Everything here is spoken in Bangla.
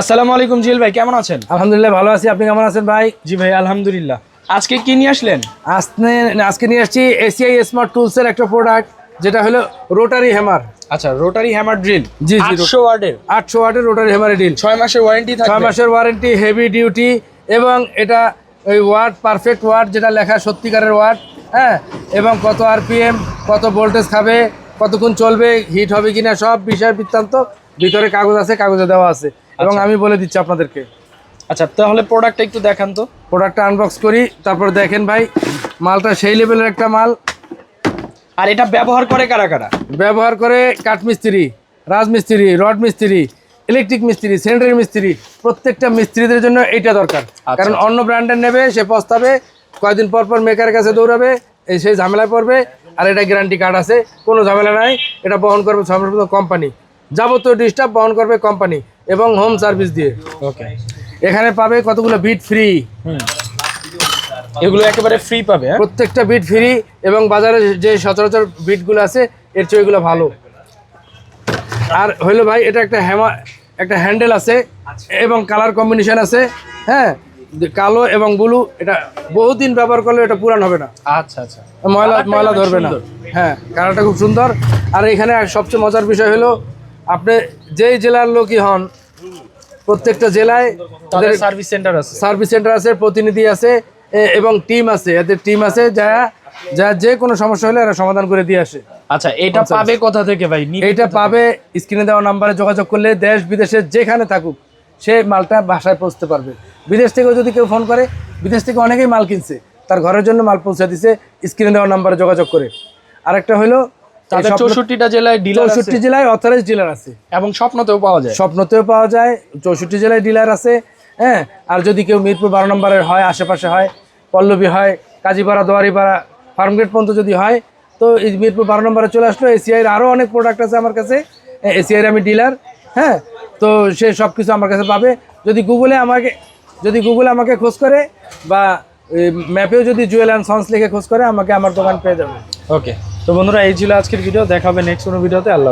আসসালামু আলাইকুম জিল ভাই কেমন আছেন? আলহামদুলিল্লাহ ভালো আছি। আপনি কেমন আছেন ভাই? জি ভাই আলহামদুলিল্লাহ। আজকে কি নিয়ে আসলেন? আজকে আজকে নিয়ে আসছি এসিআই স্মার্ট টুলসের একটা প্রোডাক্ট যেটা হলো রোটারি হ্যামার আচ্ছা রোটারি হ্যামার ড্রিল জি, জি, আটশো ওয়ার্ডের? আটশো ওয়াটের রোটারি হ্যামার ডিল ছয় মাসের ওয়ারেন্টি ছয় মাসের ওয়ারেন্টি হেভি ডিউটি এবং এটা ওই ওয়ার্ড পারফেক্ট ওয়ার্ড যেটা লেখা সত্যিকারের ওয়ার্ড হ্যাঁ? এবং কত আরপিএম কত ভোল্টেজ খাবে কতক্ষণ চলবে হিট হবে কিনা সব বিষয় বৃত্তান্ত ভিতরে কাগজ আছে কাগজে দেওয়া আছে। এবং আমি বলে দিচ্ছি আপনাদেরকে। আচ্ছা তাহলে প্রোডাক্টটা একটু দেখান তো। প্রোডাক্টটা আনবক্স করি তারপর দেখেন ভাই মালটা সেই লেভেলের একটা মাল। আর এটা ব্যবহার করে কারা কারা? ব্যবহার করে কাঠমিস্ত্রি রাজমিস্ত্রি রড মিস্ত্রি ইলেকট্রিক মিস্ত্রি সেন্টারি মিস্ত্রি প্রত্যেকটা মিস্ত্রিদের জন্য এটা দরকার। কারণ অন্য ব্র্যান্ডের নেবে সে পস্তাবে কয়েকদিন পর পর মেকারের কাছে দৌড়াবে এই সেই ঝামেলায় পড়বে আর এটা গ্যারান্টি কার্ড আছে। কোনো ঝামেলা নাই এটা বহন করবে সম্পূর্ণ কোম্পানি যাবতীয় ডিস্টার্ব বহন করবে কোম্পানি এবং হোম সার্ভিস দিয়ে। ওকে এখানে পাবে কতগুলো বিট ফ্রি এগুলো একেবারে ফ্রি পাবে হ্যাঁ? প্রত্যেকটা বিট ফ্রি এবং বাজারে যে সচরাচর বিটগুলো আছে এর চেয়ে এগুলো ভালো। আর হইল ভাই এটা একটা হ্যামা একটা হ্যান্ডেল আছে এবং কালার কম্বিনেশন আছে হ্যাঁ? কালো এবং ব্লু এটা বহুদিন ব্যবহার করলে এটা পুরান হবে না। আচ্ছা আচ্ছা। ময়লা ময়লা ধরবে না। হ্যাঁ কালারটা খুব সুন্দর। আর এখানে সবচেয়ে মজার বিষয় হলো আপনি যেই জেলার লোকই হন প্রত্যেকটা জেলায় তাদের সার্ভিস সেন্টার আছে। সার্ভিস সেন্টার আছে প্রতিনিধি আছে এবং টিম আছে। এদের টিম আছে যারা যা যে কোনো সমস্যা হলে এরা সমাধান করে দিয়ে আসে। আচ্ছা এটা পাবে কোথা থেকে ভাই? এইটা পাবে স্ক্রিনে দেওয়া নাম্বারে যোগাযোগ করলে দেশ বিদেশে যেখানে থাকুক সে মালটা বাসায় পৌঁছতে পারবে। বিদেশ থেকেও যদি কেউ ফোন করে বিদেশ থেকে অনেকেই মাল কিনছে তার ঘরের জন্য মাল পৌঁছে দিছে স্ক্রিনে দেওয়া নাম্বারে যোগাযোগ করে। আরেকটা হলো তাদের চৌষট্টিটা জেলায় ডিলার চৌষট্টি জেলায় অথরাইজ ডিলার আছে। এবং স্বপ্নতেও পাওয়া যায়। স্বপ্নতেও পাওয়া যায় চৌষট্টি জেলায় ডিলার আছে হ্যাঁ? আর যদি কেউ মিরপুর বারো নম্বরের হয় আশেপাশে হয় পল্লবী হয় কাজীপাড়া দোয়ারিপাড়া ফার্মগেট পর্যন্ত যদি হয় তো এই মিরপুর বারো নম্বরে চলে আসলো। এসিআইয়ের আরও অনেক প্রোডাক্ট আছে আমার কাছে। এসিআইয়ের আমি ডিলার হ্যাঁ? তো সে সব কিছু আমার কাছে পাবে। যদি গুগলে আমাকে যদি গুগলে আমাকে খোঁজ করে বা ম্যাপেও যদি জুয়েল অ্যান্ড সন্স লিখে খোঁজ করে আমাকে আমার দোকান পেয়ে যাবে। ওকে তো বন্ধুরা এই ছিল আজকের ভিডিও দেখাবে নেক্সট কোনো ভিডিওতে আল্লাহ।